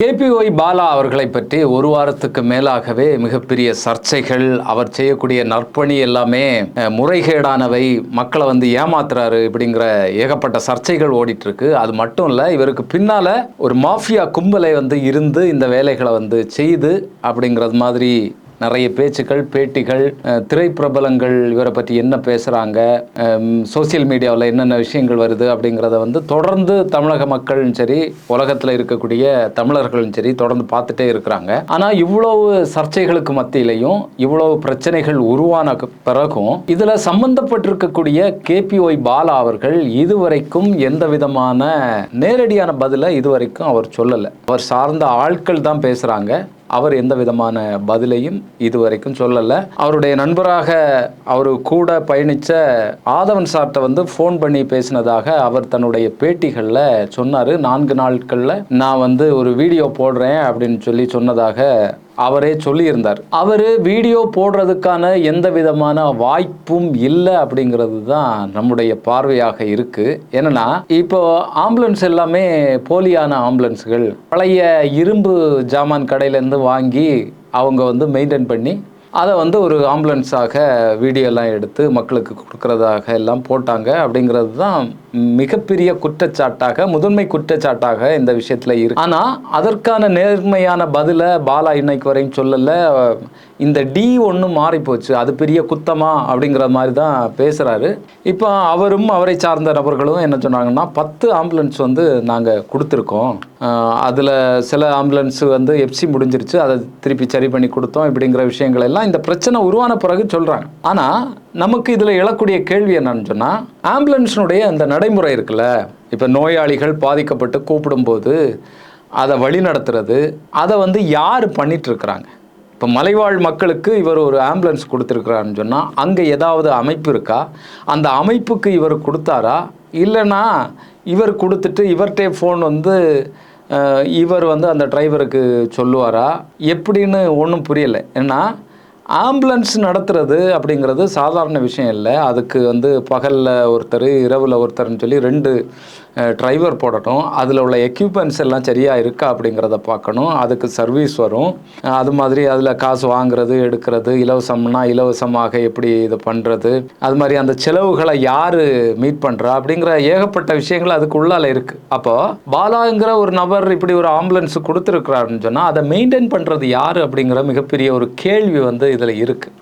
KPY Bala அவர்களை பற்றி ஒரு வாரத்துக்கு மேலாகவே மிகப்பெரிய சர்ச்சைகள் அவர் செய்யக்கூடிய நற்பணி எல்லாமே முறைகேடானவை மக்களை வந்து ஏமாத்துறாரு இப்படிங்கிற ஏகப்பட்ட சர்ச்சைகள் ஓடிட்டு இருக்கு அது மட்டும் இல்லை இவருக்கு பின்னால ஒரு மாஃபியா கும்பலை வந்து இருந்து இந்த வேலைகளை வந்து செய்து அப்படிங்கிறது மாதிரி நிறைய பேச்சுக்கள் பேட்டிகள் திரைப்பிரபலங்கள் இவரை பற்றி என்ன பேசுகிறாங்க சோசியல் மீடியாவில் என்னென்ன விஷயங்கள் வருது அப்படிங்கிறத வந்து தொடர்ந்து தமிழக மக்களும் சரி உலகத்தில் இருக்கக்கூடிய தமிழர்களும் சரி தொடர்ந்து பார்த்துட்டே இருக்கிறாங்க. ஆனால் இவ்வளவு சர்ச்சைகளுக்கு மத்தியிலையும் இவ்வளவு பிரச்சனைகள் உருவான பிறகும் இதில் சம்பந்தப்பட்டிருக்கக்கூடிய கேபிஒய் பாலா அவர்கள் இதுவரைக்கும் எந்த விதமான நேரடியான பதிலை இதுவரைக்கும் அவர் சொல்லலை. அவர் சார்ந்த ஆட்கள் தான் பேசுகிறாங்க அவர் எந்த விதமான பதிலையும் இதுவரைக்கும் சொல்லலை. அவருடைய நண்பராக அவர் கூட பயணித்த ஆதவன் சார்ட்ட வந்து ஃபோன் பண்ணி பேசினதாக அவர் தன்னுடைய பேட்டிகளில் சொன்னார். நான்கு நாட்களில் நான் வந்து ஒரு வீடியோ போடுறேன் அப்படின்னு சொல்லி சொன்னதாக அவரே சொல்லியிருந்தார். அவர் வீடியோ போடுறதுக்கான எந்த விதமான வாய்ப்பும் இல்லை அப்படிங்கிறது தான் நம்முடைய பார்வையாக இருக்குது என்னென்னா இப்போ ஆம்புலன்ஸ் எல்லாமே போலியான ஆம்புலன்ஸுகள். பழைய இரும்பு ஜாமான் கடையிலேருந்து வாங்கி அவங்க வந்து மெயின்டைன் பண்ணி அதை வந்து ஒரு ஆம்புலன்ஸாக வீடியோலாம் எடுத்து மக்களுக்கு கொடுக்கறதாக எல்லாம் போட்டாங்க அப்படிங்கிறது தான் மிகப்பெரிய குற்றச்சாட்டாக முதன்மை குற்றச்சாட்டாக இந்த விஷயத்தில் இருக்கு. ஆனால் அதற்கான நேர்மையான பதிலை பாலா இன்னைக்கு வரையும் சொல்லலை. இந்த டி ஒன்று மாறி போச்சு அது பெரிய குத்தமா அப்படிங்கிற மாதிரி தான் பேசுகிறாரு இப்போ அவரும் அவரை சார்ந்த நபர்களும் என்ன சொன்னாங்கன்னா பத்து ஆம்புலன்ஸ் வந்து நாங்கள் கொடுத்துருக்கோம். அதில் சில ஆம்புலன்ஸ் வந்து எப்சி முடிஞ்சிருச்சு அதை திருப்பி சரி பண்ணி கொடுத்தோம் இப்படிங்கிற விஷயங்கள் எல்லாம் இந்த பிரச்சனை உருவான பிறகு சொல்கிறாங்க ஆனால் நமக்கு இதில் எழக்கூடிய கேள்வி என்னன்னு சொன்னால் ஆம்புலன்ஸினுடைய அந்த நடைமுறை இருக்குல்ல இப்போ நோயாளிகள் பாதிக்கப்பட்டு கூப்பிடும்போது அதை வழி நடத்துறது அதை வந்து யார் பண்ணிட்டு இருக்கிறாங்க? இப்போ மலைவாழ் மக்களுக்கு இவர் ஒரு ஆம்புலன்ஸ் கொடுத்துருக்குறாருன்னு சொன்னால் அங்கே ஏதாவது அமைப்பு இருக்கா? அந்த அமைப்புக்கு இவர் கொடுத்தாரா? இல்லைன்னா இவர் கொடுத்துட்டு இவர்கிட்டே ஃபோன் வந்து இவர் வந்து அந்த டிரைவருக்கு சொல்லுவாரா? எப்படின்னு ஒன்றும் புரியலை. ஏன்னா ஆம்புலன்ஸ் நடத்துறது அப்படிங்கிறது சாதாரண விஷயம் இல்லை. அதுக்கு வந்து பகலில் ஒருத்தர் இரவில் ஒருத்தர்னு சொல்லி ரெண்டு டிரைவர் போடட்டும். அதில் உள்ள எக்யூப்மெண்ட்ஸ் எல்லாம் சரியாக இருக்கா அப்படிங்கிறத பார்க்கணும். அதுக்கு சர்வீஸ் வரும். அது மாதிரி அதில் காசு வாங்குறது எடுக்கிறது இலவசம்னா இலவசமாக எப்படி இது பண்ணுறது அது மாதிரி அந்த செலவுகளை யார் மீட் பண்ணுறா அப்படிங்கிற ஏகப்பட்ட விஷயங்கள் அதுக்கு உள்ளால் இருக்குது அப்போது பாலாங்கிற ஒரு நபர் இப்படி ஒரு ஆம்புலன்ஸ் கொடுத்துருக்குறாருன்னு சொன்னால் அதை மெயின்டைன் பண்ணுறது யார் அப்படிங்கிற மிகப்பெரிய ஒரு கேள்வி வந்து இதில் இருக்குது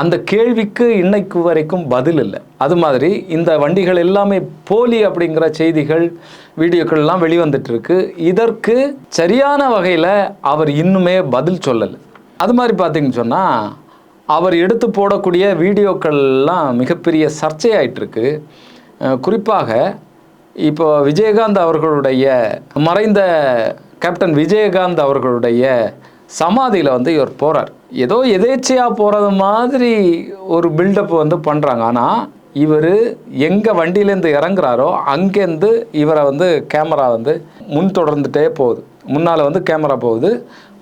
அந்த கேள்விக்கு இன்னைக்கு வரைக்கும் பதில் இல்லை. அது மாதிரி இந்த வண்டிகள் எல்லாமே போலி அப்படிங்கிற செய்திகள் வீடியோக்கள்லாம் வெளிவந்துட்டு இருக்கு இதற்கு சரியான வகையில் அவர் இன்னுமே பதில் சொல்லலை. அது மாதிரி பார்த்தீங்கன்னு சொன்னால் அவர் எடுத்து போடக்கூடிய வீடியோக்கள்லாம் மிகப்பெரிய சர்ச்சையாயிட்டிருக்கு. குறிப்பாக இப்போ விஜயகாந்த் அவர்களுடைய மறைந்த கேப்டன் விஜயகாந்த் அவர்களுடைய சமாதியில் வந்து இவர் போகிறார் ஏதோ எதேச்சையாக போகிறது மாதிரி ஒரு பில்டப் வந்து பண்ணுறாங்க ஆனால் இவர் எங்கே வண்டியிலேருந்து இறங்குறாரோ அங்கேருந்து இவரை வந்து கேமரா வந்து முன் தொடர்ந்துட்டே போகுது. முன்னால் வந்து கேமரா போகுது.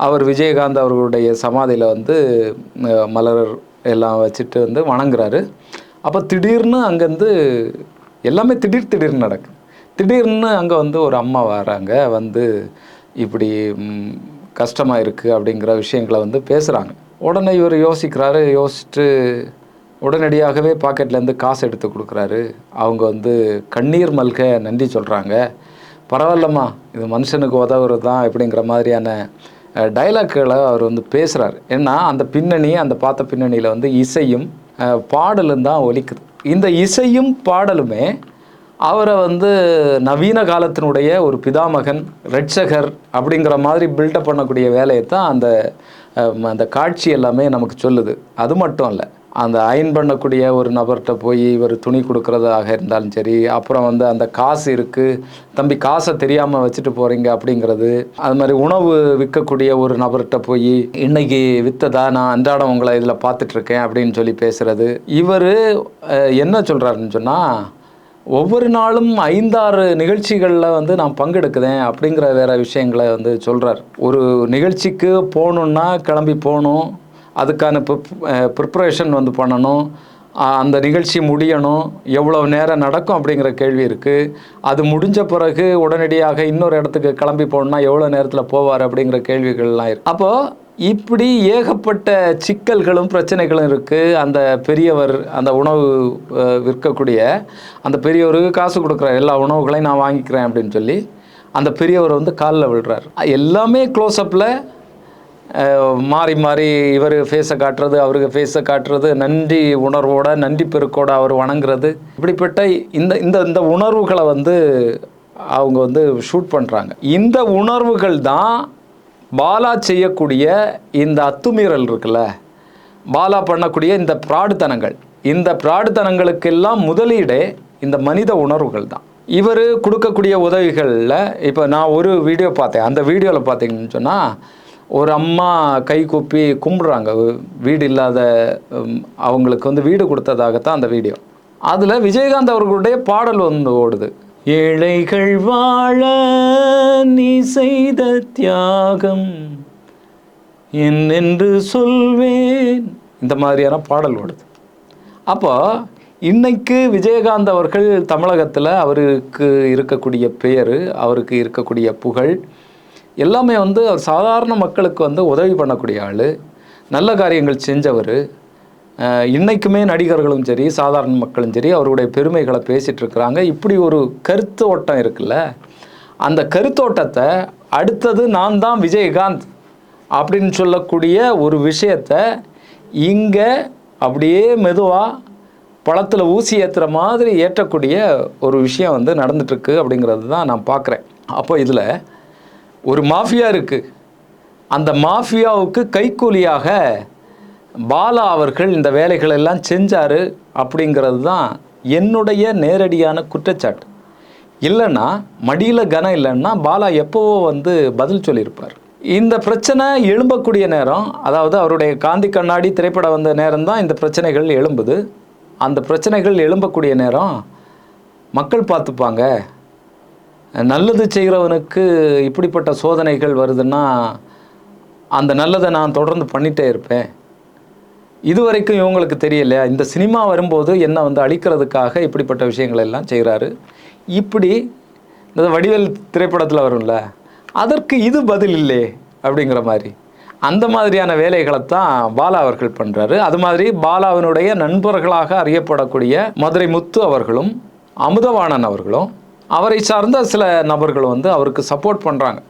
அவர் விஜயகாந்த் அவர்களுடைய சமாதியில் வந்து மலர் எல்லாம் வச்சுட்டு வந்து வணங்குறாரு. அப்போ திடீர்னு அங்கேருந்து எல்லாமே திடீர் திடீர்னு நடக்குது. திடீர்னு அங்கே வந்து ஒரு அம்மா வராங்க வந்து இப்படி கஷ்டமாக இருக்குது அப்படிங்கிற விஷயங்களை வந்து பேசுகிறாங்க உடனே இவர் யோசிக்கிறாரு யோசிச்சுட்டு உடனடியாகவே பாக்கெட்லேருந்து காசு எடுத்து கொடுக்குறாரு. அவங்க வந்து கண்ணீர் மல்க நன்றி சொல்கிறாங்க பரவாயில்லம்மா இது மனுஷனுக்கு உதவுறது தான் இப்படிங்கிற மாதிரியான டைலாக்குகளை அவர் வந்து பேசுகிறார் ஏன்னா அந்த பின்னணி அந்த பார்த்த பின்னணியில் வந்து இசையும் பாடலும் தான் ஒலிக்குது. இந்த இசையும் பாடலுமே அவரை வந்து நவீன காலத்தினுடைய ஒரு பிதாமகன் ரட்சகர் அப்படிங்கிற மாதிரி பில்டப் பண்ணக்கூடிய வேலையை தான் அந்த அந்த காட்சி எல்லாமே நமக்கு சொல்லுது. அது மட்டும் இல்லை அந்த அயன் பண்ணக்கூடிய ஒரு நபர்கிட்ட போய் இவர் துணி கொடுக்குறதாக இருந்தாலும் சரி அப்புறம் வந்து அந்த காசு இருக்குது தம்பி காசை தெரியாமல் வச்சுட்டு போகிறீங்க அப்படிங்கிறது அது மாதிரி உணவு விற்கக்கூடிய ஒரு நபர்கிட்ட போய் இன்னைக்கு விற்றதா நான் அன்றாடம் உங்களை இதில் பார்த்துட்ருக்கேன் அப்படின்னு சொல்லி பேசுகிறது இவர் என்ன சொல்கிறாருன்னு சொன்னால் ஒவ்வொரு நாளும் ஐந்தாறு நிகழ்ச்சிகளில் வந்து நான் பங்கெடுக்குதேன் அப்படிங்கிற வேற விஷயங்களை வந்து சொல்கிறார் ஒரு நிகழ்ச்சிக்கு போகணுன்னா கிளம்பி போகணும் அதுக்கான ப்ரிப்ரேஷன் வந்து பண்ணணும் அந்த நிகழ்ச்சி முடியணும் எவ்வளோ நேரம் நடக்கும் அப்படிங்கிற கேள்வி இருக்குது அது முடிஞ்ச பிறகு உடனடியாக இன்னொரு இடத்துக்கு கிளம்பி போகணுன்னா எவ்வளோ நேரத்தில் போவார் அப்படிங்கிற கேள்விகள்லாம் இருக்குது அப்போது இப்படி ஏகப்பட்ட சிக்கல்களும் பிரச்சனைகளும் இருக்குது அந்த பெரியவர் அந்த உணவு விற்கக்கூடிய அந்த பெரியவருக்கு காசு கொடுக்குற எல்லா உணவுகளையும் நான் வாங்கிக்கிறேன் அப்படின்னு சொல்லி அந்த பெரியவர் வந்து காலில் விழுறாரு. எல்லாமே க்ளோஸ்அப்பில் மாறி மாறி இவர் ஃபேஸை காட்டுறது அவருக்கு ஃபேஸை காட்டுறது நன்றி உணர்வோட நன்றி பெருக்கோட அவர் வணங்குறது. இப்படிப்பட்ட இந்த இந்த இந்த உணர்வுகளை வந்து அவங்க வந்து ஷூட் பண்ணுறாங்க இந்த உணர்வுகள் தான் பாலா செய்யக்கூடிய இந்த அத்துமீறல் இருக்குல்ல? பாலா பண்ணக்கூடிய இந்த பிராடுத்தனங்கள். இந்த பிராடுத்தனங்களுக்கெல்லாம் முதலீடே இந்த மனித உணர்வுகள் தான். இவர் கொடுக்கக்கூடிய உதவிகளில் இப்போ நான் ஒரு வீடியோ பார்த்தேன். அந்த வீடியோவில் பார்த்தீங்கன்னு சொன்னால் ஒரு அம்மா கை கூப்பி கும்பிட்றாங்க. வீடு இல்லாத அவங்களுக்கு வந்து வீடு கொடுத்ததாகத்தான் அந்த வீடியோ. அதில் விஜயகாந்த் அவர்களுடைய பாடல் வந்து ஓடுது. ஏழைகள் வாழ நீ செய்த தியாகம் என்னென்று சொல்வேன். இந்த மாதிரியான பாடல் ஓடுது. அப்போ இன்னைக்கு விஜயகாந்த் அவர்கள் தமிழகத்தில் அவருக்கு இருக்கக்கூடிய பெயர் அவருக்கு இருக்கக்கூடிய புகழ் எல்லாமே வந்து அவர் சாதாரண மக்களுக்கு வந்து உதவி பண்ணக்கூடிய ஆள் நல்ல காரியங்கள் செஞ்சவர் இன்றைக்குமே நடிகர்களும் சரி சாதாரண மக்களும் சரி அவருடைய பெருமைகளை பேசிகிட்டு இருக்கிறாங்க. இப்படி ஒரு கருத்து ஓட்டம் இருக்குல்ல அந்த கருத்தோட்டத்தை அடுத்தது நான் தான் விஜயகாந்த் அப்படின்னு சொல்லக்கூடிய ஒரு விஷயத்தை இங்கே அப்படியே மெதுவாக பழத்தில் ஊசி ஏற்றுற மாதிரி ஏற்றக்கூடிய ஒரு விஷயம் வந்து நடந்துட்டுருக்கு அப்படிங்கிறது தான் நான் பார்க்குறேன் அப்போ இதில் ஒரு மாஃபியா இருக்குது அந்த மாஃபியாவுக்கு கைக்கூலியாக பாலா அவர்கள் இந்த வேலைகள் எல்லாம் செஞ்சார் அப்படிங்கிறது தான் என்னுடைய நேரடியான குற்றச்சாட்டு. இல்லைன்னா மடியில் கனம் இல்லைன்னா பாலா எப்போவோ வந்து பதில் சொல்லியிருப்பார். இந்த பிரச்சனை எழும்பக்கூடிய நேரம் அதாவது அவருடைய காந்தி கண்ணாடி திரைப்படம் வந்த நேரம் தான் இந்த பிரச்சனைகள் எழும்புது. அந்த பிரச்சனைகள் எழும்பக்கூடிய நேரம் மக்கள் பார்த்துப்பாங்க. நல்லது செய்கிறவனுக்கு இப்படிப்பட்ட சோதனைகள் வருதுன்னா அந்த நல்லதை நான் தொடர்ந்து பண்ணிகிட்டே இருப்பேன். இதுவரைக்கும் இவங்களுக்கு தெரியலையா? இந்த சினிமா வரும்போது என்னை வந்து அழிக்கிறதுக்காக இப்படிப்பட்ட விஷயங்கள் எல்லாம் செய்கிறாரு இப்படி இந்த வடிவேல் திரைப்படத்தில் வரும்ல அதற்கு இது பதில் இல்லை அப்படிங்கிற மாதிரி. அந்த மாதிரியான வேலைகளை தான் பாலா அவர்கள் பண்ணுறாரு அது மாதிரி பாலாவினுடைய நண்பர்களாக அறியப்படக்கூடிய மதுரை முத்து அவர்களும் அமுதவாணன் அவர்களும் அவரை சார்ந்த சில நபர்கள் வந்து அவருக்கு சப்போர்ட் பண்ணுறாங்க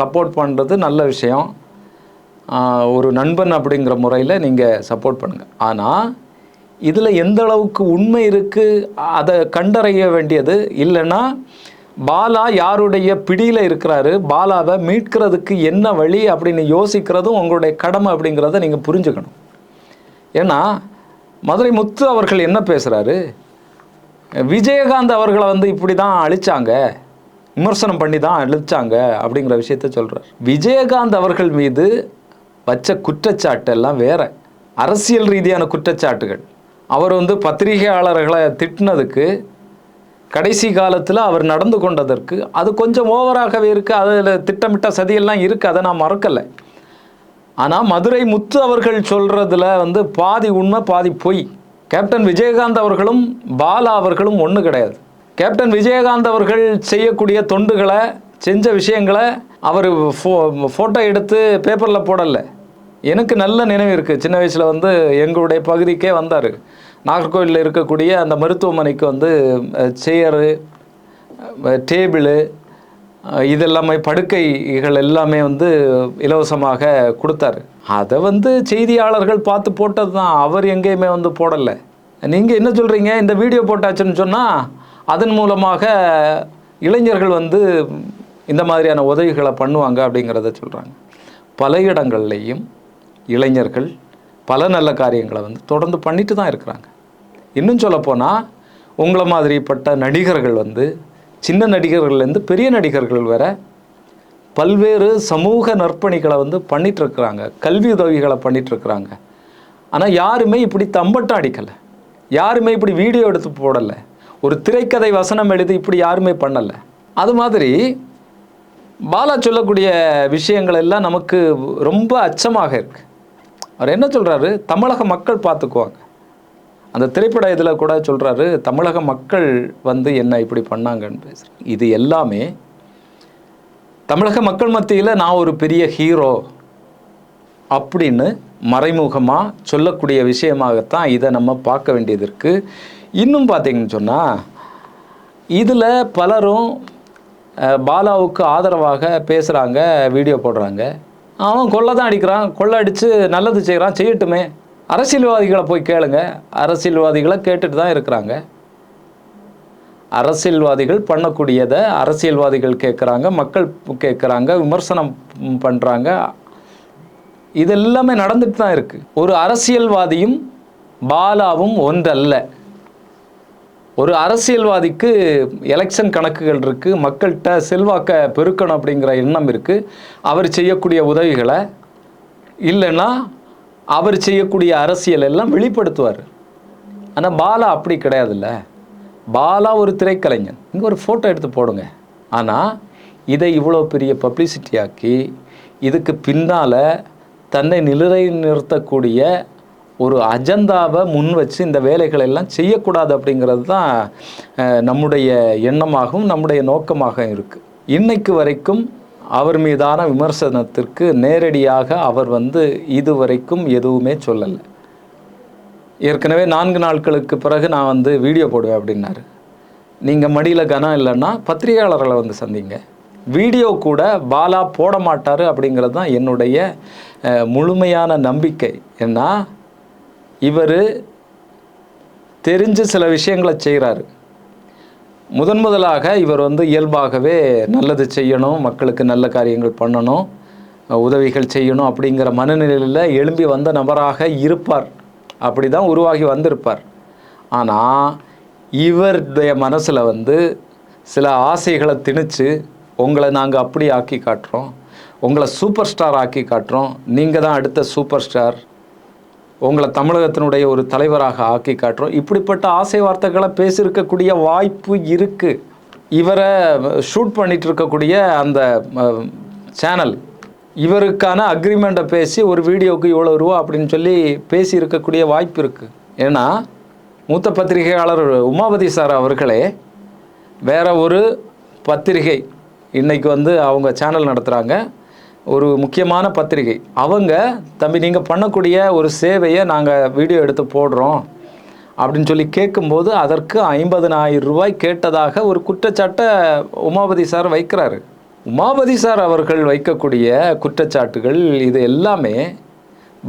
சப்போர்ட் பண்ணுறது நல்ல விஷயம். ஒரு நண்பன் அப்படிங்கிற முறையில் நீங்கள் சப்போர்ட் பண்ணுங்கள் ஆனால் இதில் எந்த அளவுக்கு உண்மை இருக்குது அதை கண்டறிய வேண்டியது இல்லைன்னா பாலா யாருடைய பிடியில் இருக்கிறாரு பாலாவை மீட்கிறதுக்கு என்ன வழி அப்படின்னு யோசிக்கிறதும் உங்களுடைய கடமை அப்படிங்கிறத நீங்கள் புரிஞ்சுக்கணும். ஏன்னா மதுரை முத்து அவர்கள் என்ன பேசுகிறாரு விஜயகாந்த் அவர்களை வந்து இப்படி தான் அழிச்சாங்க விமர்சனம் பண்ணி தான் அழிச்சாங்க அப்படிங்கிற விஷயத்த சொல்கிறார் விஜயகாந்த் அவர்கள் மீது வச்ச குற்றச்சாட்டெல்லாம் வேற. அரசியல் ரீதியான குற்றச்சாட்டுகள். அவர் வந்து பத்திரிகையாளர்களை திட்டினதுக்கு கடைசி காலத்தில் அவர் நடந்து கொண்டதற்கு அது கொஞ்சம் ஓவராகவே இருக்குது அதில் திட்டமிட்ட சதியெல்லாம் இருக்குது அதை நான் மறக்கலை. ஆனால் மதுரை முத்து அவர்கள் சொல்கிறதுல வந்து பாதி உண்மை பாதி பொய். கேப்டன் விஜயகாந்த் அவர்களும் பாலா அவர்களும் ஒன்று கிடையாது. கேப்டன் விஜயகாந்த் அவர்கள் செய்யக்கூடிய தொண்டுகளை செஞ்ச விஷயங்களை அவர் ஃபோ ஃபோட்டோ எடுத்து பேப்பரில் போடலை. எனக்கு நல்ல நினைவு இருக்குது சின்ன வயசில் வந்து எங்களுடைய பகுதிக்கே வந்தார். நாகர்கோவிலில் இருக்கக்கூடிய அந்த மருத்துவமனைக்கு வந்து சேரு டேபிளு இதெல்லாமே படுக்கைகள் எல்லாமே வந்து இலவசமாக கொடுத்தாரு. அதை வந்து செய்தியாளர்கள் பார்த்து போட்டது தான் அவர் எங்கேயுமே வந்து போடலை. நீங்கள் என்ன சொல்கிறீங்க இந்த வீடியோ போட்டாச்சுன்னு சொன்னால் அதன் மூலமாக இளைஞர்கள் வந்து இந்த மாதிரியான உதவிகளை பண்ணுவாங்க அப்படிங்கிறத சொல்கிறாங்க பல இடங்கள்லையும் இளைஞர்கள் பல நல்ல காரியங்களை வந்து தொடர்ந்து பண்ணிட்டு தான் இருக்கிறாங்க. இன்னும் சொல்லப்போனால் உங்களை மாதிரிப்பட்ட நடிகர்கள் வந்து சின்ன நடிகர்கள்லேருந்து பெரிய நடிகர்கள் வரை பல்வேறு சமூக நற்பணிகளை வந்து பண்ணிகிட்ருக்குறாங்க கல்வி உதவிகளை பண்ணிகிட்ருக்குறாங்க ஆனால் யாருமே இப்படி தம்பட்டம் அடிக்கலை. யாருமே இப்படி வீடியோ எடுத்து போடலை. ஒரு திரைக்கதை வசனம் எழுதி இப்படி யாருமே பண்ணலை. அது மாதிரி பாலா சொல்லக்கூடிய விஷயங்கள் எல்லாம் நமக்கு ரொம்ப அச்சமாக இருக்கு. அவர் என்ன சொல்கிறாரு தமிழக மக்கள் பார்த்துக்குவாங்க. அந்த திரைப்பட இதில் கூட சொல்கிறாரு தமிழக மக்கள் வந்து என்ன இப்படி பண்ணாங்கன்னு பேசுகிறேன் இது எல்லாமே தமிழக மக்கள் மத்தியில் நான் ஒரு பெரிய ஹீரோ அப்படின்னு மறைமுகமாக சொல்லக்கூடிய விஷயமாகத்தான் இதை நம்ம பார்க்க வேண்டியது இருக்குது இன்னும் பார்த்தீங்கன்னு சொன்னால் இதில் பலரும் பாலாவுக்கு ஆதரவாக பேசுகிறாங்க வீடியோ போடுறாங்க. அவன் கொள்ளை தான் அடிக்கிறான் கொள்ளை அடித்து நல்லது செய்கிறான் செய்யட்டுமே. அரசியல்வாதிகளை போய் கேளுங்க. அரசியல்வாதிகளை கேட்டுட்டு தான் இருக்கிறாங்க. அரசியல்வாதிகள் பண்ணக்கூடியதை அரசியல்வாதிகள் கேட்குறாங்க மக்கள் கேட்குறாங்க விமர்சனம் பண்ணுறாங்க இது எல்லாமே நடந்துட்டு தான் இருக்குது ஒரு அரசியல்வாதியும் பாலாவும் ஒன்றல்ல. ஒரு அரசியல்வாதிக்கு எலெக்ஷன் கணக்குகள் இருக்குது மக்கள்கிட்ட செல்வாக்கை பெருக்கணும் அப்படிங்கிற எண்ணம் இருக்குது அவர் செய்யக்கூடிய உதவிகளை இல்லைன்னா அவர் செய்யக்கூடிய அரசியல் எல்லாம் வெளிப்படுத்துவார். ஆனால் பாலா அப்படி கிடையாதுல்ல. பாலா ஒரு திரைக்கலைஞன். இங்கே ஒரு ஃபோட்டோ எடுத்து போடுங்க. ஆனால் இதை இவ்வளோ பெரிய பப்ளிசிட்டி ஆக்கி இதுக்கு பின்னால் தன்னை நிலை நிறுத்தக்கூடிய ஒரு அஜெண்டாவை முன் வச்சு இந்த வேலைகளை எல்லாம் செய்யக்கூடாது அப்படிங்கிறது தான் நம்முடைய எண்ணமாகவும் நம்முடைய நோக்கமாக இருக்குது இன்னைக்கு வரைக்கும் அவர் மீதான விமர்சனத்திற்கு நேரடியாக அவர் வந்து இதுவரைக்கும் எதுவுமே சொல்லலை. ஏற்கனவே நான்கு நாட்களுக்கு பிறகு நான் வந்து வீடியோ போடுவேன் அப்படின்னாரு. நீங்கள் மடியில் கனம் இல்லைன்னா பத்திரிகையாளர்களை வந்து சந்திங்க. வீடியோ கூட பாலா போட மாட்டார் அப்படிங்கிறது தான் என்னுடைய முழுமையான நம்பிக்கை. ஏன்னா இவர் தெரிஞ்சு சில விஷயங்களை செய்கிறாரு. முதன் முதலாக இவர் வந்து இயல்பாகவே நல்லது செய்யணும் மக்களுக்கு நல்ல காரியங்கள் பண்ணணும் உதவிகள் செய்யணும் அப்படிங்கிற மனநிலையில் எழும்பி வந்த நபராக இருப்பார். அப்படி தான் உருவாகி வந்திருப்பார். ஆனால் இவருடைய மனசில் வந்து சில ஆசைகளை திணிச்சு உங்களை நாங்கள் அப்படி ஆக்கி காட்டுறோம் உங்களை சூப்பர் ஸ்டார் ஆக்கி காட்டுறோம் நீங்கள் தான் அடுத்த சூப்பர் ஸ்டார் உங்களை தமிழகத்தினுடைய ஒரு தலைவராக ஆக்கி காட்டுறோம். இப்படிப்பட்ட ஆசை வார்த்தைகளை பேசியிருக்கக்கூடிய வாய்ப்பு இருக்குது இவரை ஷூட் பண்ணிட்டு இருக்கக்கூடிய அந்த சேனல் இவருக்கான அக்ரிமெண்ட்டை பேசி ஒரு வீடியோவுக்கு இவ்வளோ ரூபா அப்படின்னு சொல்லி பேசி இருக்கக்கூடிய வாய்ப்பு இருக்குது ஏன்னா மூத்த பத்திரிகையாளர் உமாபதி சார் அவர்களே வேற ஒரு பத்திரிகை இன்றைக்கி வந்து அவங்க சேனல் நடத்துகிறாங்க ஒரு முக்கியமான பத்திரிகை. அவங்க தம்பி நீங்கள் பண்ணக்கூடிய ஒரு சேவையை நாங்கள் வீடியோ எடுத்து போடுறோம். அப்படின்னு சொல்லி கேட்கும்போது அதற்கு ஐம்பதனாயிரம் ரூபாய் கேட்டதாக ஒரு குற்றச்சாட்டை உமாபதி சார் வைக்கிறாரு. உமாபதி சார் அவர்கள் வைக்கக்கூடிய குற்றச்சாட்டுகள் இது எல்லாமே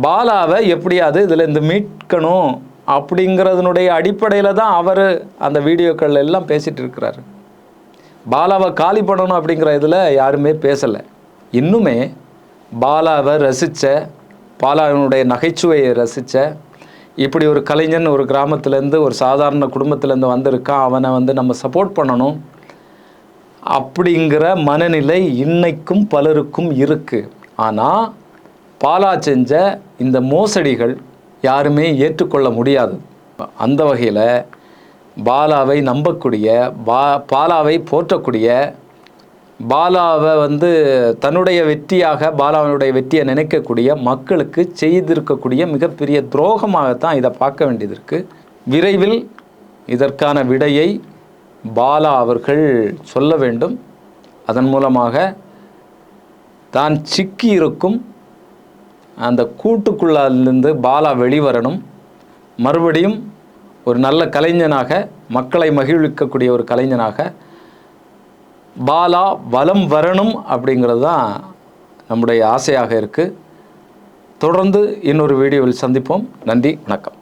பாலாவை எப்படியாவது இதில் மீட்கணும் அப்படிங்கிறதுனுடைய அடிப்படையில் தான் அவர் அந்த வீடியோக்கள் எல்லாம் பேசிகிட்டு இருக்கிறாரு. பாலாவை காலி பண்ணணும் அப்படிங்கிற இதில் யாருமே பேசலை. இன்னுமே பாலாவை ரசித்த பாலாவினுடைய நகைச்சுவையை ரசித்த இப்படி ஒரு கலைஞன் ஒரு கிராமத்துலேருந்து ஒரு சாதாரண குடும்பத்துலேருந்து வந்திருக்கான் அவனை வந்து நம்ம சப்போர்ட் பண்ணணும். அப்படிங்கிற மனநிலை இன்னைக்கும் பலருக்கும் இருக்குது ஆனால் பாலா செஞ்ச இந்த மோசடிகள் யாருமே ஏற்றுக்கொள்ள முடியாது. அந்த வகையில் பாலாவை நம்பக்கூடிய பா பாலாவை போற்றக்கூடிய பாலாவை வந்து தன்னுடைய வெற்றியாக பாலாவினுடைய வெற்றியை நினைக்கக்கூடிய மக்களுக்கு செய்திருக்கக்கூடிய மிகப்பெரிய துரோகமாகத்தான் இதை பார்க்க வேண்டியது இருக்குது விரைவில் இதற்கான விடையை பாலா அவர்கள் சொல்ல வேண்டும். அதன் மூலமாக தான் சிக்கி இருக்கும். அந்த கூட்டுக்குள்ளிருந்து பாலா வெளிவரணும். மறுபடியும் ஒரு நல்ல கலைஞனாக மக்களை மகிழ்விக்கக்கூடிய ஒரு கலைஞனாக பாலா வலம் வரணும் அப்படிங்கிறது தான் நம்முடைய ஆசையாக இருக்குது தொடர்ந்து இன்னொரு வீடியோவில் சந்திப்போம். நன்றி வணக்கம்.